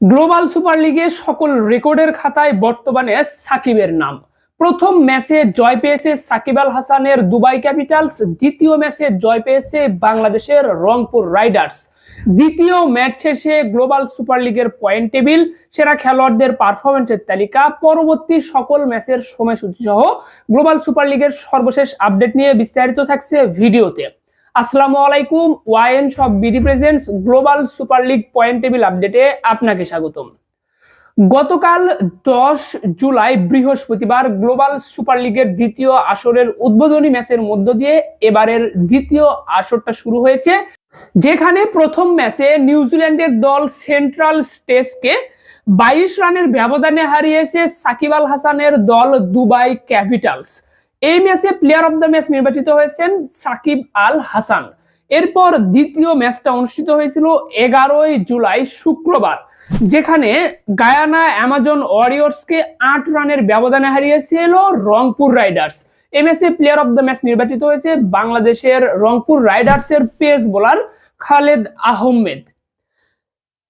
Global super লিগে সকল রেকর্ডের খাতায় বর্তমানে সাকিবের নাম। প্রথম ম্যাচে জয় পেয়েছে সাকিব আল হাসানের দুবাই ক্যাপিটালস, দ্বিতীয় ম্যাচে জয় পেয়েছে বাংলাদেশের রংপুর রাইডার্স। দ্বিতীয় ম্যাচ শেষে গ্লোবাল সুপার লিগের পয়েন্ট টেবিল, সেরা খেলোয়াড়দের পারফরমেন্সের তালিকা, পরবর্তী সকল ম্যাচের সময়সূচি সহ গ্লোবাল সুপার লিগের সর্বশেষ আপডেট নিয়ে বিস্তারিত থাকছে ভিডিওতে। আসসালামু আলাইকুম, wine shop BD presents global super league point table আপডেটে আপনাকে স্বাগতম। গতকাল দশ জুলাই বৃহস্পতিবার গ্লোবাল সুপার লিগের দ্বিতীয় আসরের উদ্বোধনী ম্যাচের মধ্য দিয়ে এবারের দ্বিতীয় আসরটা শুরু হয়েছে, যেখানে প্রথম ম্যাচে নিউজিল্যান্ডের দল সেন্ট্রাল স্টেজকে বাইশ রানের ব্যবধানে হারিয়েছে সাকিব আল হাসানের দল দুবাই ক্যাপিটালস। এই ম্যাচে প্লেয়ার অফ দ্য ম্যাচ নির্বাচিত হয়েছেন সাকিব আল হাসান এরপর দ্বিতীয় ম্যাচটা অনুষ্ঠিত হয়েছিল এগারোই জুলাই শুক্রবার, যেখানে গায়ানা অ্যামাজন ওয়ারিয়র্সকে আট রানের ব্যবধানে হারিয়েছিল রংপুর রাইডার্স। এই ম্যাচে প্লেয়ার অফ দ্য ম্যাচ নির্বাচিত হয়েছে বাংলাদেশের রংপুর রাইডার্সের পেস বোলার খালেদ আহমেদ।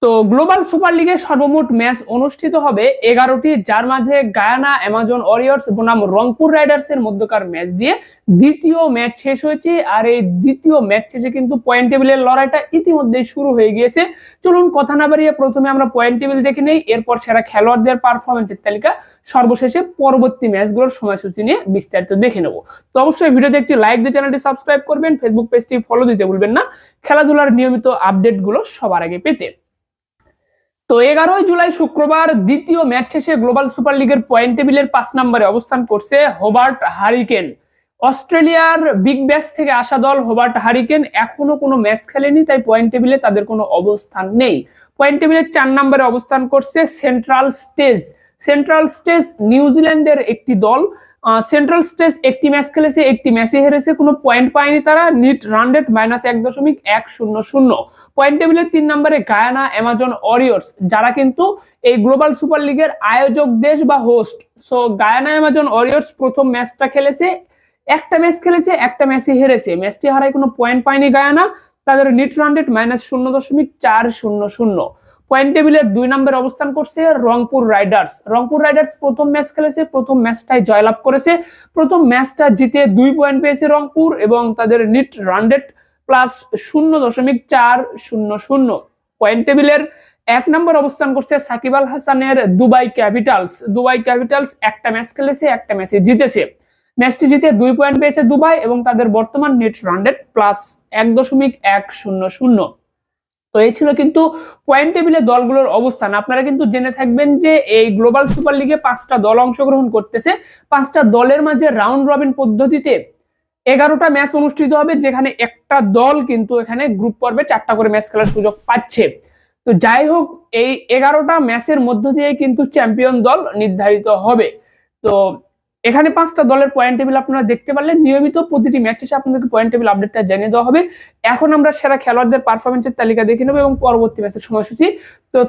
তো গ্লোবাল সুপার লিগের সর্বমোট ম্যাচ অনুষ্ঠিত হবে এগারোটি। যার মাঝে গায়ানা, অ্যামাজন ওয়ারিয়র্স বনাম রংপুর রাইডার্স এর মধ্যকার ম্যাচ দিয়ে দ্বিতীয় ম্যাচ শেষ হয়েছে। আর এই দ্বিতীয় ম্যাচ শেষে কিন্তু পয়েন্ট টেবিলের লড়াইটা ইতিমধ্যেই শুরু হয়ে গিয়েছে। চলুন কথা না বাড়িয়ে প্রথমে আমরা পয়েন্ট টেবিল দেখে নেই। এরপর সেরা খেলোয়াড়দের পারফরমেন্সের তালিকা। সর্বশেষে পরবর্তী ম্যাচগুলোর সময়সূচি নিয়ে বিস্তারিত দেখে নেব। তো অবশ্যই ভিডিওতে একটি লাইক দিয়ে চ্যানেলটি সাবস্ক্রাইব করবেন। ফেসবুক পেজটি ফলো দিতে ভুলবেন না। খেলাধুলার নিয়মিত আপডেটগুলো সবার আগে পেতে তো এগারোই জুলাই শুক্রবার দ্বিতীয় ম্যাচ শেষে গ্লোবাল সুপার লিগের পয়েন্ট টেবিলের পাঁচ নম্বরে অবস্থান করছে হোবার্ট হারিকেন। অস্ট্রেলিয়ার বিগ ব্যাশ থেকে আসা দল হোবার্ট হারিকেন এখনও কোনো ম্যাচ খেলেনি, তাই পয়েন্ট টেবিলে তাদের কোনো অবস্থান নেই। পয়েন্ট টেবিলের চার নম্বরে অবস্থান করছে সেন্ট্রাল স্টেজ। সেন্ট্রাল স্টেজ নিউজিল্যান্ডের একটি দল সেন্ট্রাল স্টেজ একটি ম্যাচ খেলেছে, একটি ম্যাচে হেরেছে, কোনো পয়েন্ট পায়নি তারা নিট রান রেট মাইনাস এক দশমিক এক শূন্য শূন্য। পয়েন্ট টেবিলের তিন নম্বরে গায়ানা অ্যামাজন ওরিয়র্স যারা কিন্তু এই গ্লোবাল সুপার লিগের আয়োজক দেশ বা host so Guyana Amazon warriors প্রথম ম্যাচটা খেলেছে, একটা ম্যাচ খেলেছে, একটা ম্যাচে হেরেছে। ম্যাচটি হারায় কোনো পয়েন্ট পায়নি গায়ানা, তাদের নিট রান রেট মাইনাস শূন্য দশমিক চার শূন্য শূন্য। পয়েন্ট টেবিলের দুই নম্বরে অবস্থান করছে রংপুর রাইডার্স রংপুর রাইডার্স প্রথম ম্যাচ খেলেছে, প্রথম ম্যাচটাই জয়লাভ করেছে। প্রথম ম্যাচটা জিতে দুই পয়েন্ট পেয়েছে রংপুর এবং তাদের নিট রানডেট প্লাস শূন্য দশমিক চার শূন্য শূন্য। পয়েন্ট টেবিলের এক নম্বর অবস্থান করছে সাকিব আল হাসানের দুবাই ক্যাপিটালস। দুবাই ক্যাপিটালস একটা ম্যাচ খেলেছে, একটা ম্যাচে জিতেছে। ম্যাচটি জিতে দুই পয়েন্ট পেয়েছে দুবাই এবং তাদের বর্তমান নেট রানডেট প্লাস এক দশমিক এক শূন্য শূন্য। তো এই ছিল কিন্তু পয়েন্ট টেবিলে দলগুলোর অবস্থান। আপনারা কিন্তু জেনে থাকবেন যে এই গ্লোবাল সুপার লিগে পাঁচটা দল অংশগ্রহণ করতেছে। পাঁচটা দলের মাঝে রাউন্ড রবিন পদ্ধতিতে এগারোটা ম্যাচ অনুষ্ঠিত হবে, যেখানে একটা দল কিন্তু এখানে গ্রুপ পর্বে চারটা করে ম্যাচ খেলার সুযোগ পাচ্ছে। তো যাই হোক, এই এগারোটা ম্যাচের মধ্য দিয়ে কিন্তু চ্যাম্পিয়ন দল নির্ধারিত হবে। তো এখানে পাঁচটা দলের পয়েন্ট টেবিল আপনারা দেখতে পারলেন। নিয়মিত প্রতিটি ম্যাচ শেষে আপনাদেরকে পয়েন্ট টেবিল আপডেটটা জানিয়ে দেওয়া হবে। এখন আমরা সেরা খেলোয়াড়দের পারফরমেন্সের তালিকা দেখে নেব এবং পরবর্তী ম্যাচের সময়সূচি। তো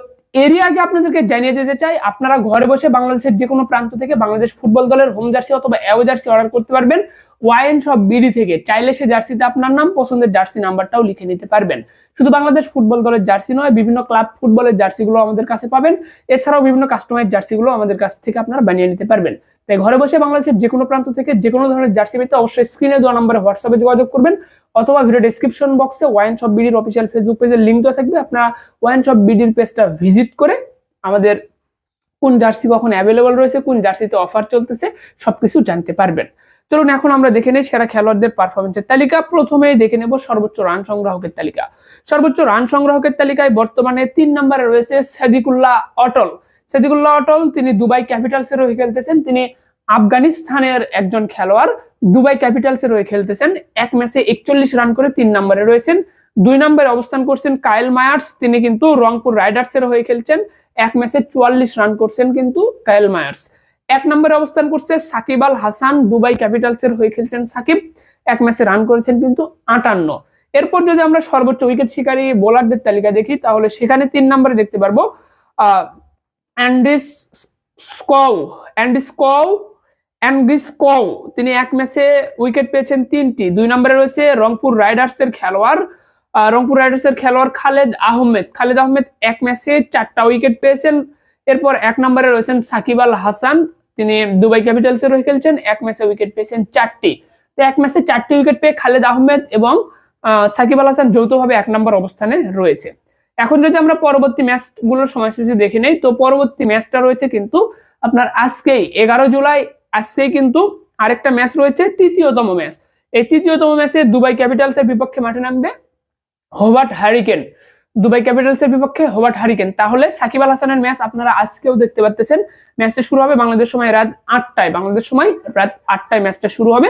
এরই আগে আপনাদেরকে জানিয়ে দিতে চাই, আপনারা ঘরে বসে বাংলাদেশের যে কোনো প্রান্ত থেকে বাংলাদেশ ফুটবল দলের হোম জার্সি অথবা অ্যাও জার্সি অর্ডার করতে পারবেন। ওয়াইন সব বিডি থেকে। চাইলে সে জার্সিতে আপনার নাম, পছন্দের জার্সি নাম্বারটাও লিখে নিতে পারবেন। শুধু বাংলাদেশ ফুটবল দলের জার্সি নয়, বিভিন্ন ক্লাব ফুটবলের জার্সিগুলো আমাদের কাছে পাবেন। এছাড়াও বিভিন্ন কাস্টমাইজ জার্সিগুলো আমাদের কাছ থেকে আপনারা বানিয়ে নিতে পারবেন। তাই ঘরে বসে বাংলাদেশের যে কোনো প্রান্ত থেকে যে কোনো ধরনের জার্সি পেতে অবশ্যই স্ক্রিনে দেওয়া নম্বরে হোয়াটসঅ্যাপে যোগাযোগ করবেন, অথবা ভিডিও ডিসক্রিপশন বক্সে ওয়াইন শপ বিডির অফিসিয়াল ফেসবুক পেজের লিঙ্ক দেওয়া থাকবে। আপনারা ওয়াইন শপ বিডির পেজটা ভিজিট করে আমাদের কোন জার্সি কখন অ্যাভেলেবল রয়েছে, কোন জার্সিতে অফার চলতেছে, সবকিছু জানতে পারবেন। চলুন এখন আমরা দেখে নেই সেরা খেলোয়াড়দের পারফরমেন্সের তালিকা। প্রথমেই দেখে নেব সর্বোচ্চ রান সংগ্রাহকের তালিকা। সর্বোচ্চ রান সংগ্রাহকের তালিকায় বর্তমানে তিন নম্বরে রয়েছে সাদিকুল্লাহ অটল। সাদিকুল্লাহ অটল, তিনি দুবাই ক্যাপিটালসের হয়ে খেলতেছেন। তিনি আফগানিস্তানের একজন খেলোয়াড়, দুবাই ক্যাপিটালসের হয়ে খেলতেছেন। এক ম্যাচে একচল্লিশ রান করে তিন নম্বরে রয়েছেন। দুই নম্বরে অবস্থান করছেন কায়েল মায়ার্স। তিনি কিন্তু রংপুর রাইডার্স এর হয়ে খেলছেন। এক ম্যাচে চুয়াল্লিশ রান করছেন কিন্তু কায়েল মায়ার্স। এক নম্বরে অবস্থান করছে সাকিব আল হাসান, দুবাই ক্যাপিটালস এর হয়ে খেলছেন সাকিব। এক ম্যাচে রান করেছেন কিন্তু আটান্ন। এরপর যদি আমরা সর্বোচ্চ উইকেট শিকারী বোলারদের তালিকা দেখি, তাহলে সেখানে তিন নম্বরে দেখতে পারব তিনি এক ম্যাচে উইকেট পেয়েছেন তিনটি। দুই নম্বরে রয়েছে রংপুর রাইডার্স এর খেলোয়াড় রংপুর রাইডার্সের খেলোয়াড় খালেদ আহমেদ। খালেদ আহমেদ এক ম্যাচে চারটা উইকেট পেয়েছেন। এরপর এক নম্বরে রয়েছেন সাকিব আল হাসান। তিনি দুবাই ক্যাপিটালসের হয়ে খেলছেন। এক ম্যাচে উইকেট পেয়েছেন চারটি। তো এক ম্যাচে চারটি উইকেট পেয়ে খালেদ আহমেদ এবং সাকিব আল হাসান যৌথভাবে এক নম্বর অবস্থানে রয়েছে। এখন যদি আমরা পরবর্তী ম্যাচগুলোর সময়সূচি দেখে নেই, তো পরবর্তী ম্যাচটা রয়েছে কিন্তু আপনার আজকেই, এগারো জুলাই। আজকেই কিন্তু আরেকটা ম্যাচ রয়েছে, তৃতীয়তম ম্যাচ। এই তৃতীয়তম ম্যাচে দুবাই ক্যাপিটালসের বিপক্ষে মাঠে নামবে হোবার্ট হ্যারিকেন দুবাই ক্যাপিটালসের বিপক্ষে হোবার্ট হারিকেন। তাহলে সাকিব আল হাসানের ম্যাচ আপনারা আজকেও দেখতে পাচ্ছেন ম্যাচটা শুরু হবে বাংলাদেশ সময় রাত আটটায়। বাংলাদেশ সময় রাত আটটায় ম্যাচটা শুরু হবে।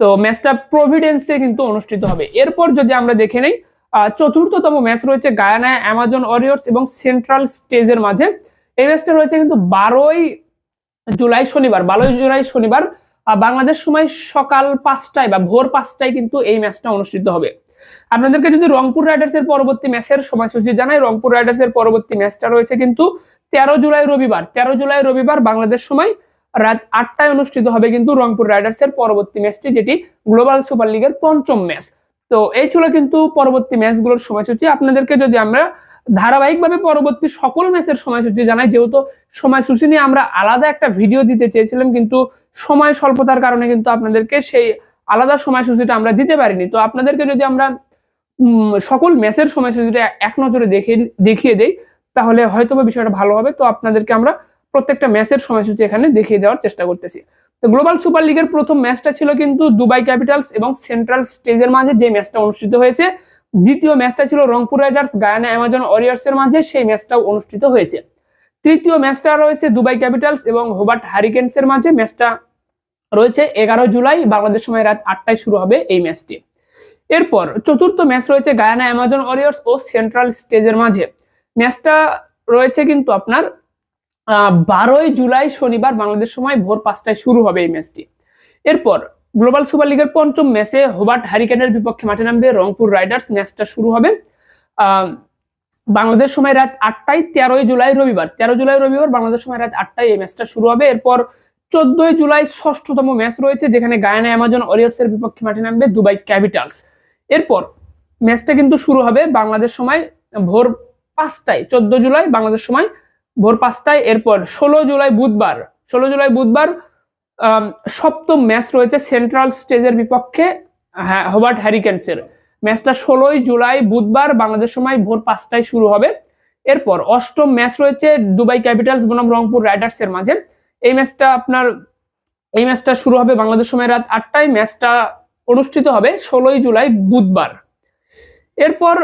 তো ম্যাচটা প্রভিডেন্সে কিন্তু অনুষ্ঠিত হবে। এরপর যদি আমরা দেখে নেই চতুর্থতম ম্যাচ রয়েছে গায়ানায় অ্যামাজন ওরিয়র্স এবং সেন্ট্রাল স্টেজের মাঝে। এই ম্যাচটা রয়েছে কিন্তু বারোই জুলাই শনিবার, বারোই জুলাই শনিবার। বাংলাদেশ সময় সকাল পাঁচটায় বা ভোর পাঁচটায় কিন্তু এই ম্যাচটা অনুষ্ঠিত হবে। আপনাদেরকে যদি রংপুর রাইডার্স এর পরবর্তী ম্যাচের সময়সূচি জানাই, রংপুর রাইডার্স এর পরবর্তী ম্যাচটা রয়েছে কিন্তু তেরো জুলাই রবিবার। তেরো জুলাই রবিবার বাংলাদেশ সময় রাত আটটায় অনুষ্ঠিত হবে কিন্তু রংপুর রাইডার্স এর পরবর্তী ম্যাচটি, যেটি গ্লোবাল সুপার লিগের পঞ্চম ম্যাচ। তো এই ছিল কিন্তু পরবর্তী ম্যাচগুলোর সময়সূচি। আপনাদেরকে যদি আমরা ধারাবাহিকভাবে পরবর্তী সকল ম্যাচের সময়সূচি জানাই, যেহেতু সময়সূচি নিয়ে আমরা আলাদা একটা ভিডিও দিতে চেয়েছিলাম, কিন্তু সময় স্বল্পতার কারণে কিন্তু আপনাদেরকে সেই আলাদা সময়সূচিটা আমরা দিতে পারিনি। তো আপনাদেরকে যদি আমরা সকল ম্যাচের সময়সূচিটা এক নজরে দেখে, দেখিয়ে দেই, তাহলে হয়তো বা বিষয়টা ভালো হবে। তো আপনাদেরকে আমরা প্রত্যেকটা ম্যাচের সময়সূচি এখানে দেখিয়ে দেওয়ার চেষ্টা করতেছি। তো গ্লোবাল সুপার লিগের প্রথম ম্যাচটা ছিল কিন্তু দুবাই ক্যাপিটালস এবং সেন্ট্রাল স্টেজের মাঝে যে ম্যাচটা অনুষ্ঠিত হয়েছে, দ্বিতীয় ম্যাচটা ছিল Rangpur riders, Guyana Amazon warriors এর মাঝে সেই ম্যাচটাও অনুষ্ঠিত হয়েছে। তৃতীয় ম্যাচটা রয়েছে দুবাই ক্যাপিটালস এবং হোবার্ট হারিকেন্স এর মাঝে ম্যাচটা রয়েছে এগারো জুলাই, বাংলাদেশ সময় রাত আটটায় শুরু হবে এই ম্যাচটি। এরপর চতুর্থ ম্যাচ রয়েছে গায়ানা অ্যামাজন ওরিয়ার্স ও সেন্ট্রাল স্টেজের মাঝে। ম্যাচটা রয়েছে কিন্তু আপনার বারোই জুলাই শনিবার বাংলাদেশ সময় ভোর পাঁচটায় শুরু হবে এই ম্যাচটি। এরপর গ্লোবাল সুপার লিগের পঞ্চম ম্যাচে হোবার্ট হ্যারিকেনের বিপক্ষে মাঠে নামবে রংপুর রাইডার্স। ম্যাচটা শুরু হবে বাংলাদেশ সময় রাত আটটায় তেরোই জুলাই রবিবার। তেরো জুলাই রবিবার বাংলাদেশ সময় রাত আটটায় এই ম্যাচটা শুরু হবে। এরপর চোদ্দই জুলাই ষষ্ঠতম ম্যাচ রয়েছে, যেখানে গায়ানা অ্যামাজন ওরিয়ার্স এর বিপক্ষে মাঠে নামবে দুবাই ক্যাপিটালস। এরপর ম্যাচটা কিন্তু শুরু হবে বাংলাদেশ সময় ভোর পাঁচটায়, চোদ্দ জুলাই বাংলাদেশ সময় ভোর পাঁচটায়। এরপর ষোলো জুলাই বুধবার, ষোলো জুলাই বুধবার সপ্তম ম্যাচ রয়েছে সেন্ট্রাল স্টেজের বিপক্ষে হোবার্ট হ্যারিকেন্সের। ম্যাচটা ষোলোই জুলাই বুধবার বাংলাদেশ সময় ভোর পাঁচটায় শুরু হবে। এরপর অষ্টম ম্যাচ রয়েছে দুবাই ক্যাপিটালস বনাম রংপুর রাইডার্স এর মাঝে। এই ম্যাচটা আপনার, এই ম্যাচটা শুরু হবে বাংলাদেশ সময় রাত আটটায়। ম্যাচটা অনুষ্ঠিত হবে ষোলোই জুলাই বুধবার। এরপর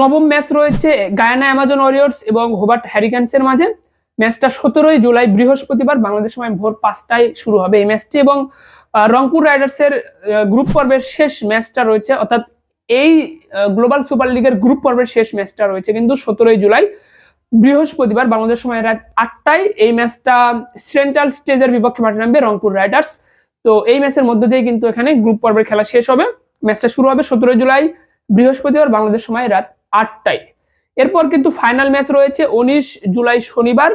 নবম ম্যাচ রয়েছে গায়ানা অ্যামাজন ওরিয়র্স এবং হোবার্ট হ্যারিকেন্সের মাঝে। ম্যাচটা সতেরোই জুলাই বৃহস্পতিবার বাংলাদেশ সময় ভোর পাঁচটায় শুরু হবে এই ম্যাচটি এবং রংপুর রাইডার্সের গ্রুপ পর্বের শেষ ম্যাচটা রয়েছে। অর্থাৎ এই গ্লোবাল সুপার লিগের গ্রুপ পর্বের শেষ ম্যাচটা রয়েছে কিন্তু সতেরোই জুলাই। বৃহস্পতিবার, বাংলাদেশ সময় রাত আটটায় এই ম্যাচটা সেন্ট্রাল স্টেজের বিপক্ষে মাঠে নামবে রংপুর রাইডার্স। তো এই ম্যাচের মধ্য দিয়ে কিন্তু এখানে গ্রুপ পর্বের খেলা শেষ হবে। ম্যাচটা শুরু হবে সতেরোই জুলাই, বৃহস্পতিবার, বাংলাদেশ সময় রাত আটটায়। এরপর কিন্তু ফাইনাল ম্যাচ রয়েছে উনিশ জুলাই শনিবার।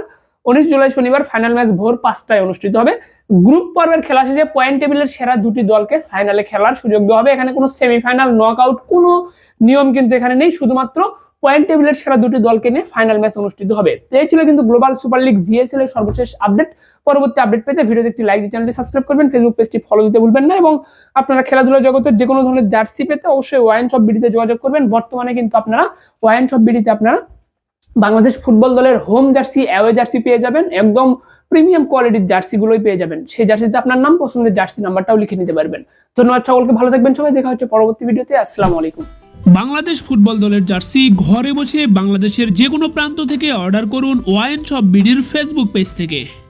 উনিশ জুলাই শনিবার ফাইনাল ম্যাচ ভোর পাঁচটায় অনুষ্ঠিত হবে। গ্রুপ পর্বের খেলা শেষে পয়েন্ট টেবিলের সেরা দুটি দলকে ফাইনালে খেলার সুযোগ দেওয়া হবে। এখানে কোনো সেমিফাইনাল নক আউট কোনো নিয়ম কিন্তু এখানে নেই। শুধুমাত্র পয়েন্ট টেবিলের সেরা দুটি দলকে নিয়ে ফাইনাল ম্যাচ অনুষ্ঠিত হবে। তো এই ছিল কিন্তু গ্লোবাল সুপার লিগ জিএসএল এর সর্বশেষ আপডেট পরবর্তী আপডেট পেতে ভিডিওতে একটি লাইক চ্যানেলটি সাবস্ক্রাইব করবেন ফেসবুক পেজটি ফলো দিতে ভুলবেন না এবং আপনারা খেলাধুলা জগতের যে কোনো ধরনের জার্সি পেতে অবশ্যই ওয়াইন শপ বিডিতে যোগাযোগ করবেন। বর্তমানে কিন্তু আপনারা ওয়াইন শপ বিডিতে আপনারা বাংলাদেশ ফুটবল দলের হোম জার্সি অ্যাওয়ে জার্সি পেয়ে যাবেন, একদম প্রিমিয়াম কোয়ালিটির জার্সিগুলোই পেয়ে যাবেন। সেই জার্সিতে আপনার নাম, পছন্দের জার্সি নাম্বারটাও লিখে নিতে পারবেন। ধন্যবাদ সকলকে, ভালো থাকবেন সবাই, দেখা হচ্ছে পরবর্তী ভিডিওতে আসসালামু আলাইকুম। বাংলাদেশ ফুটবল দলের জার্সি ঘরে বসে বাংলাদেশের যে কোনো প্রান্ত থেকে অর্ডার করুন ওয়াইন শপ বিডির ফেসবুক পেজ থেকে।